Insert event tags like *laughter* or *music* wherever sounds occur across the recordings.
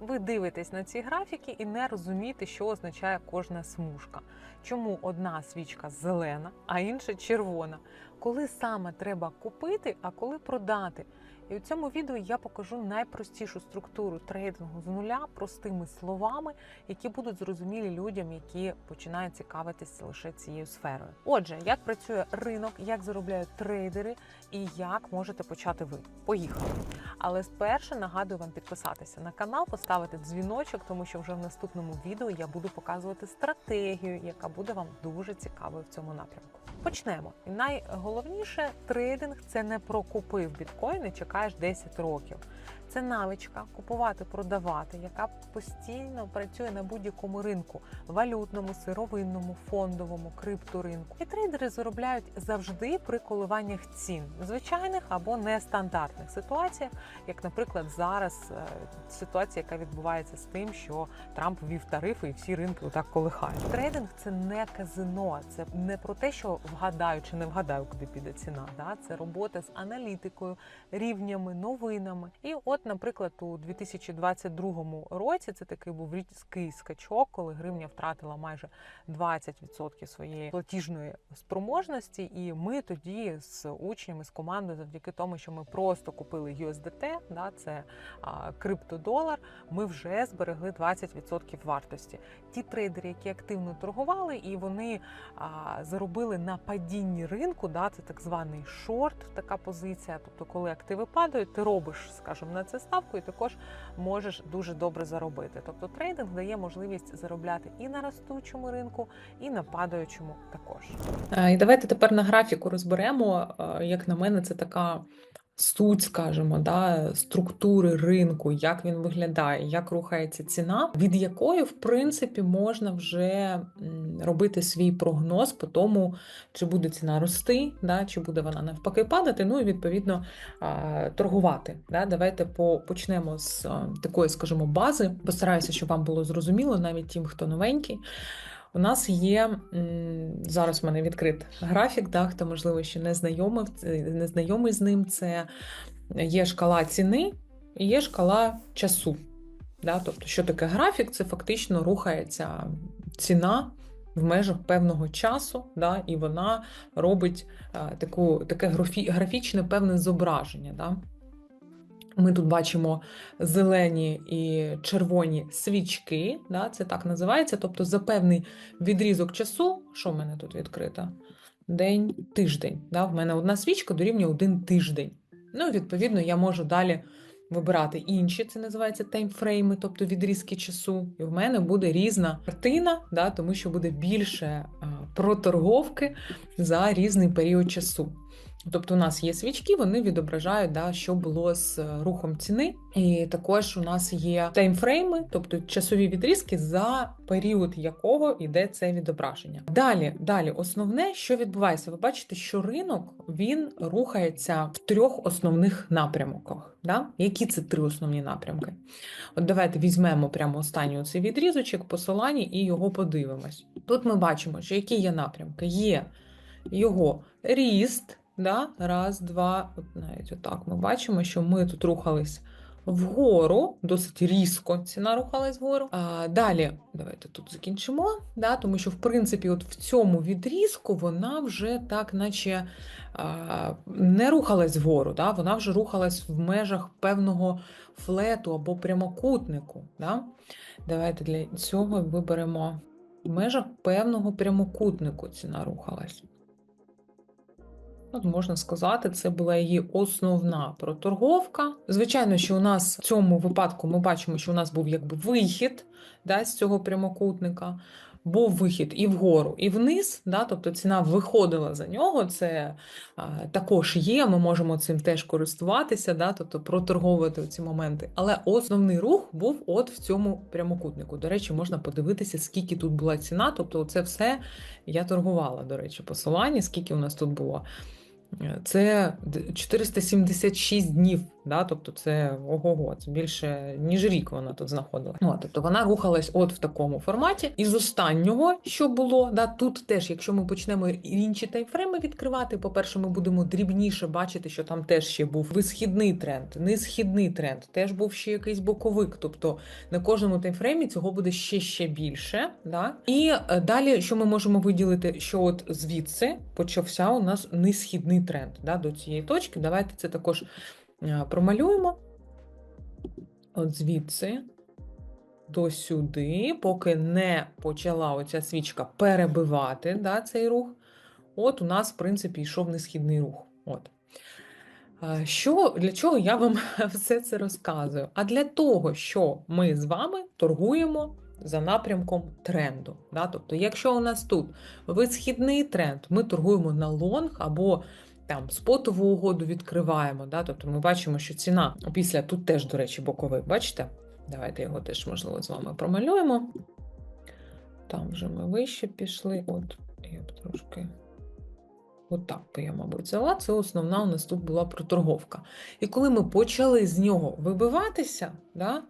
ви дивитесь на ці графіки і не розумієте, що означає кожна смужка. Чому одна свічка зелена, а інша червона. Коли саме треба купити, а коли продати. І у цьому відео я покажу найпростішу структуру трейдингу з нуля простими словами, які будуть зрозумілі людям, які починають цікавитися лише цією сферою. Отже, як працює ринок, як заробляють трейдери і як можете почати ви. Поїхали! Але спершу нагадую вам підписатися на канал, поставити дзвіночок, тому що вже в наступному відео я буду показувати стратегію, яка буде вам дуже цікавою в цьому напрямку. Почнемо. І найголовніше, трейдинг це не про купив біткоін і чекаєш 10 років. Це навичка купувати, продавати, яка постійно працює на будь-якому ринку валютному, сировинному, фондовому, крипторинку. І трейдери заробляють завжди при коливаннях цін, звичайних або нестандартних ситуаціях, як, наприклад, зараз е, ситуація, яка відбувається з тим, що Трамп ввів тарифи і всі ринки отак колихають. Трейдинг це не казино, це не про те, що вгадаю чи не вгадаю, куди піде ціна. Да? Це робота з аналітикою, рівнями, новинами. І от, наприклад, у 2022 році це такий був різкий скачок, коли гривня втратила майже 20% своєї платіжної спроможності. І ми тоді з учнями, з командою, завдяки тому, що ми просто купили USDT, да, це а, криптодолар, ми вже зберегли 20% вартості. Ті трейдери, які активно торгували, і вони а, заробили на падінні ринку, да, це так званий шорт, така позиція. Тобто, коли активи падають, ти робиш, скажімо, на це ставку, і також можеш дуже добре заробити. Тобто трейдинг дає можливість заробляти і на ростучому ринку, і на падаючому також. Е, І давайте тепер на графіку розберемо. Е, Як на мене, це така суть, скажімо, да, структури ринку, як він виглядає, як рухається ціна, від якої, в принципі, можна вже робити свій прогноз по тому, чи буде ціна рости, да, чи буде вона навпаки падати, ну і відповідно торгувати. Да. Давайте по- почнемо з такої, скажімо, бази. Постараюся, щоб вам було зрозуміло, навіть тим, хто новенький. У нас є зараз в мене відкрит графік, да, хто можливо ще не знайомий, не знайомий з ним. Це є шкала ціни і є шкала часу. Да? Тобто, що таке графік? Це фактично рухається ціна в межах певного часу, да? і вона робить а, таку, таке графі, графічне певне зображення. Да? Ми тут бачимо зелені і червоні свічки, да, це так називається. Тобто за певний відрізок часу, що в мене тут відкрито? День, тиждень. Да, В мене одна свічка дорівнює один тиждень. Ну, відповідно, я можу далі вибирати інші, це називається таймфрейми, тобто відрізки часу. І в мене буде різна картина, да, тому що буде більше проторговки за різний період часу. Тобто у нас є свічки, вони відображають, да, що було з е, рухом ціни. І також у нас є таймфрейми, тобто часові відрізки, за період якого йде це відображення. Далі, далі, основне, що відбувається, ви бачите, що ринок він рухається в трьох основних напрямках. Да? Які це три основні напрямки? От давайте візьмемо прямо останній цей відрізочок, посилання і його подивимось. Тут ми бачимо, що які є напрямки. Є його ріст. Да? Раз, два, от навіть отак ми бачимо, що ми тут рухались вгору, досить різко ціна рухалась вгору. А, далі, давайте тут закінчимо, да? тому що, в принципі, от в цьому відрізку вона вже так, наче а, не рухалась вгору, да? вона вже рухалась в межах певного флету або прямокутнику. Да? Давайте для цього виберемо в межах певного прямокутнику ціна рухалась. От можна сказати, це була її основна проторговка. Звичайно, що у нас в цьому випадку ми бачимо, що у нас був якби вихід да, з цього прямокутника. Був вихід і вгору, і вниз, да, тобто ціна виходила за нього. Це а, також є. Ми можемо цим теж користуватися, да, тобто проторговувати ці моменти. Але основний рух був от в цьому прямокутнику. До речі, можна подивитися, скільки тут була ціна. Тобто, це все я торгувала, до речі, посилання, скільки у нас тут було. Це 476 днів Да? Тобто це ого-го, це більше ніж рік вона тут знаходилась. Ну, тобто вона рухалась от в такому форматі. І з останнього, що було, да, тут теж, якщо ми почнемо інші таймфрейми відкривати, по-перше, ми будемо дрібніше бачити, що там теж ще був висхідний тренд, несхідний тренд, теж був ще якийсь боковик. Тобто на кожному таймфреймі цього буде ще ще більше. Да? І е, далі, що ми можемо виділити, що от звідси почався у нас несхідний тренд да, до цієї точки. Давайте це також промалюємо. От звідси до сюди, поки не почала оця свічка перебивати да, цей рух. От у нас, в принципі, йшов несхідний рух. От. Е, Що, для чого я вам *laughs* все це розказую? А для того, що ми з вами торгуємо за напрямком тренду. Да? Тобто, якщо у нас тут висхідний тренд, ми торгуємо на лонг або там спотову угоду відкриваємо. Да? Тобто ми бачимо, що ціна після тут теж, до речі, боковий, бачите? Давайте його теж, можливо, з вами промалюємо. Там вже ми вище пішли. От, я б трошки. Отак би я, мабуть, взяла. Це основна у нас тут була проторговка. І коли ми почали з нього вибиватися, да,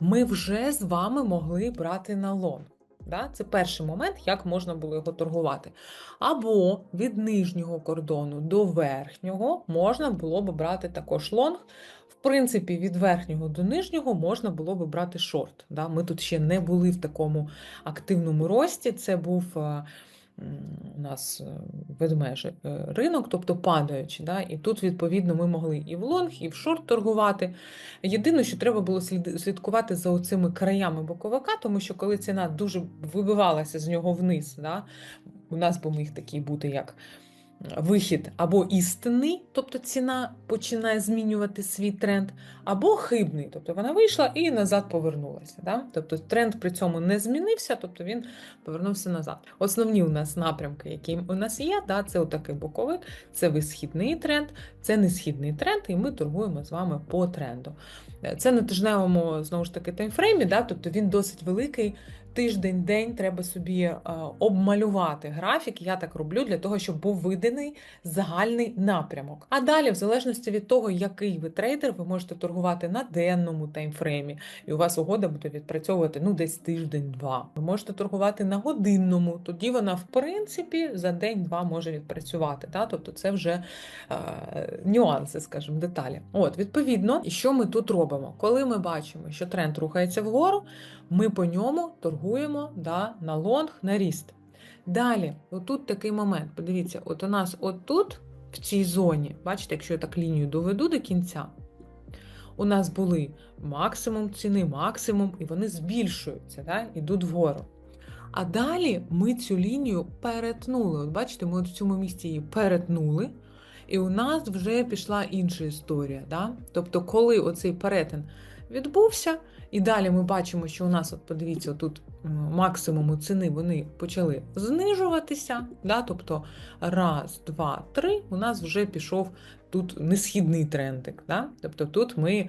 ми вже з вами могли брати на лон. Да? Це перший момент, як можна було його торгувати. Або від нижнього кордону до верхнього можна було б брати також лонг. В принципі, від верхнього до нижнього можна було б брати шорт. Да? Ми тут ще не були в такому активному рості. Це був е, у нас е, ведмежий е, ринок, тобто падаючи. Да? І тут, відповідно, ми могли і в лонг, і в шорт торгувати. Єдине, що треба було слідкувати за оцими краями боковика, тому що коли ціна дуже вибивалася з нього вниз, да? у нас би міг такий бути як вихід або істинний, тобто ціна починає змінювати свій тренд, або хибний, тобто вона вийшла і назад повернулася. Да? Тобто тренд при цьому не змінився, тобто він повернувся назад. Основні у нас напрямки, які у нас є, да, це отакий боковик, це висхідний тренд, це несхідний тренд, і ми торгуємо з вами по тренду. Е, Це на тижневому знову ж таки таймфреймі, да, тобто він досить великий. Тиждень, день треба собі е, обмалювати графік. Я так роблю для того, щоб був виданий загальний напрямок. А далі, в залежності від того, який ви трейдер, ви можете торгувати на денному таймфреймі, і у вас угода буде відпрацьовувати ну десь тиждень-два. Ви можете торгувати на годинному, тоді вона, в принципі, за день-два може відпрацювати. Да? Тобто це вже е, нюанси, скажімо, деталі. От, відповідно, що ми тут робимо? Коли ми бачимо, що тренд рухається вгору, ми по ньому торгуємо да, на лонг, на ріст. Далі, отут такий момент. Подивіться, от у нас отут, в цій зоні, бачите, якщо я так лінію доведу до кінця, у нас були максимум ціни, максимум, і вони збільшуються, да, йдуть вгору. А далі ми цю лінію перетнули. От бачите, ми от в цьому місці її перетнули, і у нас вже пішла інша історія. Да? Тобто, коли оцей перетин відбувся, і далі ми бачимо, що у нас, от подивіться, тут максимуму ціни вони почали знижуватися. Да? Тобто раз, два, три, у нас вже пішов тут несхідний трендик. Да? Тобто тут ми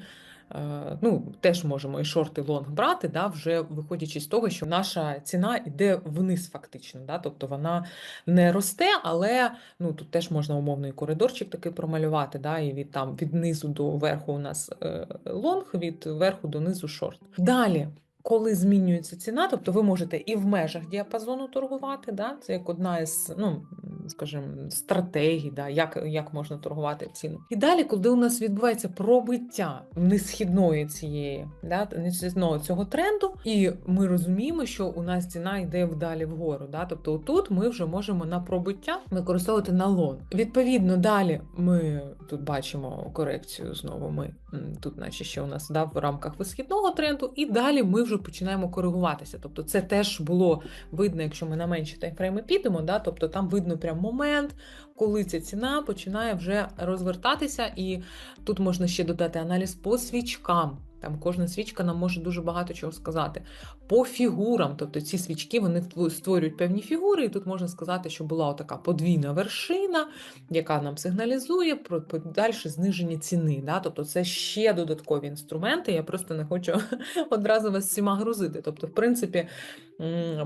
ну, теж можемо і шорт, і лонг брати, да? вже виходячи з того, що наша ціна йде вниз фактично. Да? Тобто вона не росте, але ну, тут теж можна умовний коридорчик такий промалювати, да? і від, там, від низу до верху у нас е, лонг, від верху до низу шорт. Далі. Коли змінюється ціна, тобто ви можете і в межах діапазону торгувати, да? це як одна із, ну, скажімо, стратегій, да? як, як можна торгувати ціну. І далі, коли у нас відбувається пробиття несхідної цієї, да? несхідного цього тренду, і ми розуміємо, що у нас ціна йде вдалі вгору. Да? Тобто тут ми вже можемо на пробиття використовувати на лон. Відповідно, далі ми тут бачимо корекцію знову. Ми тут, наче ще у нас да, в рамках висхідного тренду, і далі ми вже починаємо коригуватися. Тобто, це теж було видно, якщо ми на менші таймфрейми підемо, да, тобто там видно прям момент, коли ця ціна починає вже розвертатися, і тут можна ще додати аналіз по свічкам. Там кожна свічка нам може дуже багато чого сказати. По фігурам, тобто ці свічки вони створюють певні фігури, і тут можна сказати, що була така подвійна вершина, яка нам сигналізує про подальше зниження ціни. Да? Тобто це ще додаткові інструменти. Я просто не хочу *laughs* одразу вас всіма грузити. Тобто, в принципі,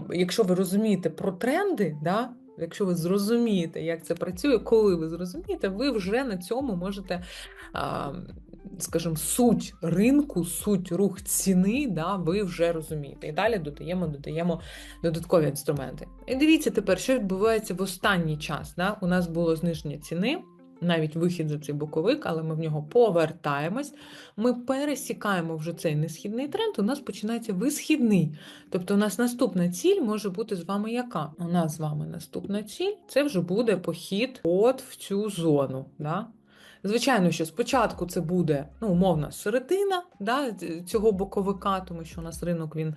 якщо ви розумієте про тренди, да, якщо ви зрозумієте, як це працює, коли ви зрозумієте, ви вже на цьому можете, скажімо, суть ринку, суть рух ціни, да, ви вже розумієте. І далі додаємо, додаємо додаткові інструменти. І дивіться тепер, що відбувається в останній час. Да? У нас було зниження ціни. Навіть вихід за цей боковик, але ми в нього повертаємось. Ми пересікаємо вже цей несхідний тренд. У нас починається висхідний. Тобто, у нас наступна ціль може бути з вами яка? У нас з вами наступна ціль це вже буде похід от в цю зону. Да? Звичайно, що спочатку це буде ну, умовна середина да, цього боковика, тому що у нас ринок він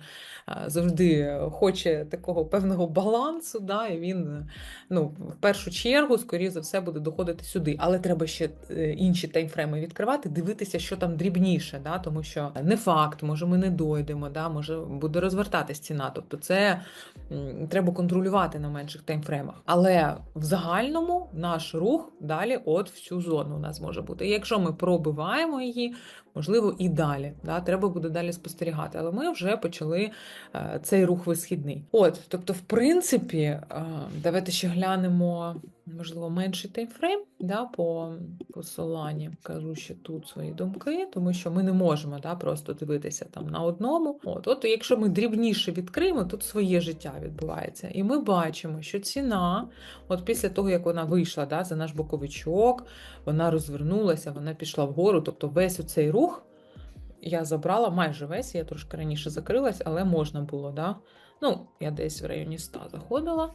е, завжди хоче такого певного балансу, да, і він ну, в першу чергу, скоріше за все, буде доходити сюди. Але треба ще е, інші таймфреми відкривати, дивитися, що там дрібніше, да, тому що не факт, може ми не дойдемо, да, може буде розвертатись ціна. Тобто це треба контролювати на менших таймфремах. Але в загальному наш рух далі от в цю зону у нас може бути. Якщо ми пробиваємо її, можливо, і далі. Да, треба буде далі спостерігати. Але ми вже почали е, цей рух висхідний. От, тобто, в принципі, е, давайте ще глянемо, можливо, менший таймфрейм да, по посиланні. Кажу ще тут свої думки, тому що ми не можемо да, просто дивитися там на одному. От, от якщо ми дрібніше відкриємо, тут своє життя відбувається. І ми бачимо, що ціна, от після того, як вона вийшла да, за наш боковичок, вона розвернулася, вона пішла вгору. Тобто весь оцей рух я забрала майже весь, я трошки раніше закрилась, але можна було, да? Ну, я десь в районі 100 заходила.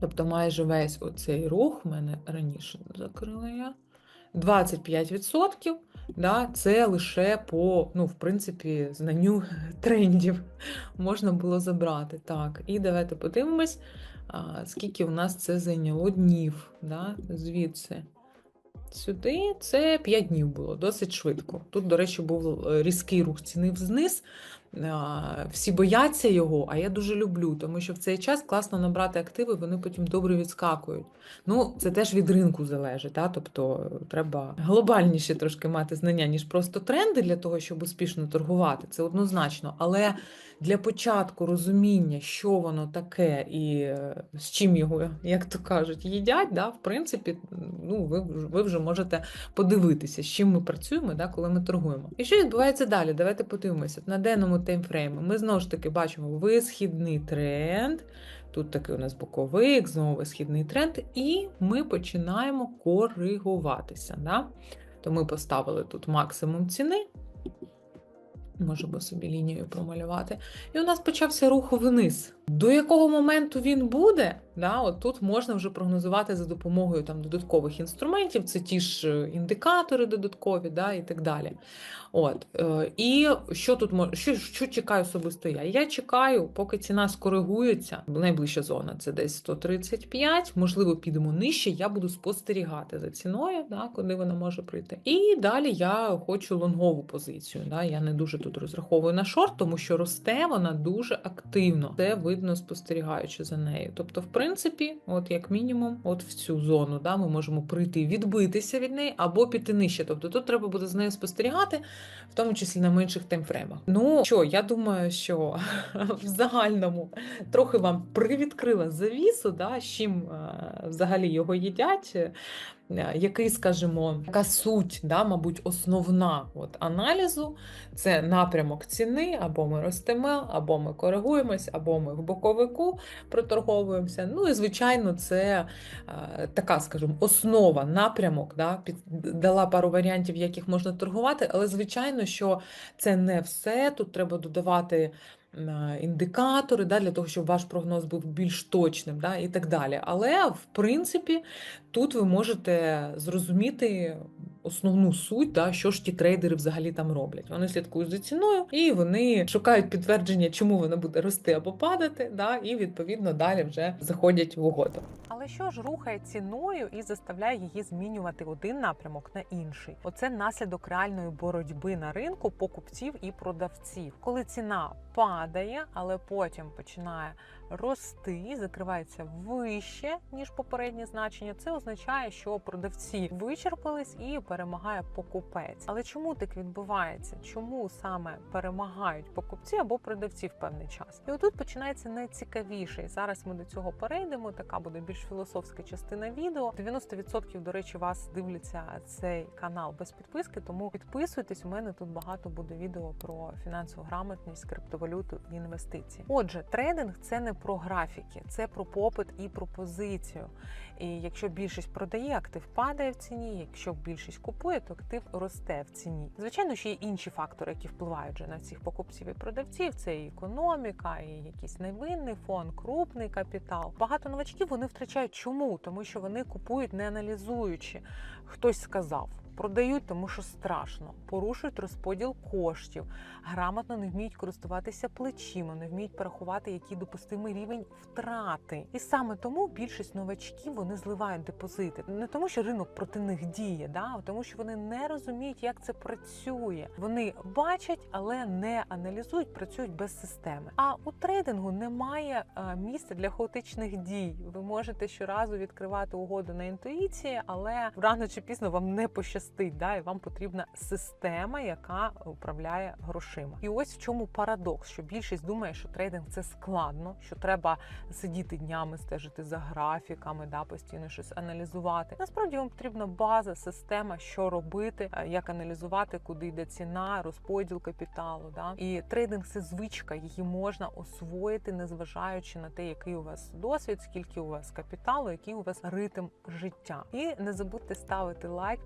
Тобто майже весь оцей рух в мене раніше закрила я. 25%, да, це лише по, ну, в принципі, знанню *laughs* трендів можна було забрати. Так, і давайте подивимось, скільки у нас це зайняло днів. Да, звідси. Сюди це 5 днів було, досить швидко. Тут, до речі, був е, різкий рух ціни вниз. Всі бояться його, а я дуже люблю, тому що в цей час класно набрати активи, вони потім добре відскакують. Ну, це теж від ринку залежить, та? тобто треба глобальніше трошки мати знання, ніж просто тренди для того, щоб успішно торгувати. Це однозначно. Але для початку розуміння, що воно таке і е, з чим його, як то кажуть, їдять, да, в принципі, ну, ви, ви вже можете подивитися, з чим ми працюємо, да, коли ми торгуємо. І що відбувається далі? Давайте подивимося. На денному таймфреймі ми знову ж таки бачимо висхідний тренд. Тут такий у нас боковик, знову висхідний тренд, і ми починаємо коригуватися. Да? То ми поставили тут максимум ціни. Можемо собі лінією промалювати. І у нас почався рух вниз. До якого моменту він буде? Да, от тут можна вже прогнозувати за допомогою там, додаткових інструментів, це ті ж е, індикатори додаткові, да, і так далі. От, е, І що тут мож- що, що чекаю особисто я? Я чекаю, поки ціна скоригується. Найближча зона це десь 135, можливо, підемо нижче. Я буду спостерігати за ціною, да, куди вона може прийти. І далі я хочу лонгову позицію. Да. Я не дуже тут розраховую на шорт, тому що росте вона дуже активно. Це видно спостерігаючи за нею. Тобто, в принципі, от як мінімум, от в цю зону, да, ми можемо прийти, відбитися від неї або піти нижче. Тобто тут треба буде з нею спостерігати, в тому числі на менших таймфреймах. Ну що, я думаю, що *laughs* в загальному трохи вам привідкрила завісу, да, з чим е, взагалі його їдять. Який, скажімо, така суть, да, мабуть, основна от аналізу це напрямок ціни, або ми ростемо, або ми коригуємось, або ми в боковику проторговуємося. Ну і звичайно, це е, така, скажімо, основа, напрямок. Да, під, дала пару варіантів, яких можна торгувати, але звичайно, що це не все. Тут треба додавати. Індикатори да, для того, щоб ваш прогноз був більш точним, да, і так далі. Але в принципі тут ви можете зрозуміти основну суть, да, що ж ті трейдери взагалі там роблять. Вони слідкують за ціною і вони шукають підтвердження, чому вона буде рости або падати, да, і відповідно далі вже заходять в угоду. Але що ж рухає ціною і заставляє її змінювати один напрямок на інший? Оце наслідок реальної боротьби на ринку покупців і продавців. Коли ціна падає, але потім починає рости, закривається вище ніж попереднє значення. Це означає, що продавці вичерпались і перемагає покупець. Але чому так відбувається? Чому саме перемагають покупці або продавці в певний час? І отут починається найцікавіше. І зараз ми до цього перейдемо. Така буде більш філософська частина відео. 90% до речі, вас дивляться цей канал без підписки, тому підписуйтесь. У мене тут багато буде відео про фінансову грамотність, криптовалюту і інвестиції. Отже, трейдинг це не про графіки, це про попит і пропозицію. І якщо більшість продає, актив падає в ціні. Якщо більшість купує, то актив росте в ціні. Звичайно, ще є інші фактори, які впливають вже на всіх покупців і продавців. Це і економіка, і якийсь невинний фон, крупний капітал. Багато новачків вони втрачають чому? Тому що вони купують не аналізуючи. Хтось сказав. Продають, тому що страшно, порушують розподіл коштів, грамотно не вміють користуватися плечима, не вміють порахувати, який допустимий рівень втрати. І саме тому більшість новачків вони зливають депозити. Не тому, що ринок проти них діє, да? а тому, що вони не розуміють, як це працює. Вони бачать, але не аналізують, працюють без системи. А у трейдингу немає е, місця для хаотичних дій. Ви можете щоразу відкривати угоду на інтуїції, але рано чи пізно вам не пощастить, да? і вам потрібна система, яка управляє грошима. І ось в чому парадокс, що більшість думає, що трейдинг це складно, що треба сидіти днями, стежити за графіками, да, постійно щось аналізувати. Насправді вам потрібна база, система, що робити, е, як аналізувати, куди йде ціна, розподіл капіталу. Да? І трейдинг це звичка, її можна освоїти, незважаючи на те, який у вас досвід, скільки у вас капіталу, який у вас ритм життя. І не забудьте ставити лайк,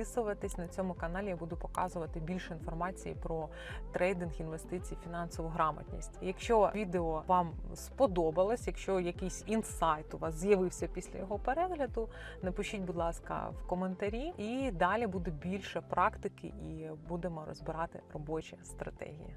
підписуватись на цьому каналі. Я буду показувати більше інформації про трейдинг, інвестиції, фінансову грамотність. Якщо відео вам сподобалось, якщо якийсь інсайт у вас з'явився після його перегляду, напишіть, будь ласка, в коментарі, і далі буде більше практики, і будемо розбирати робочі стратегії.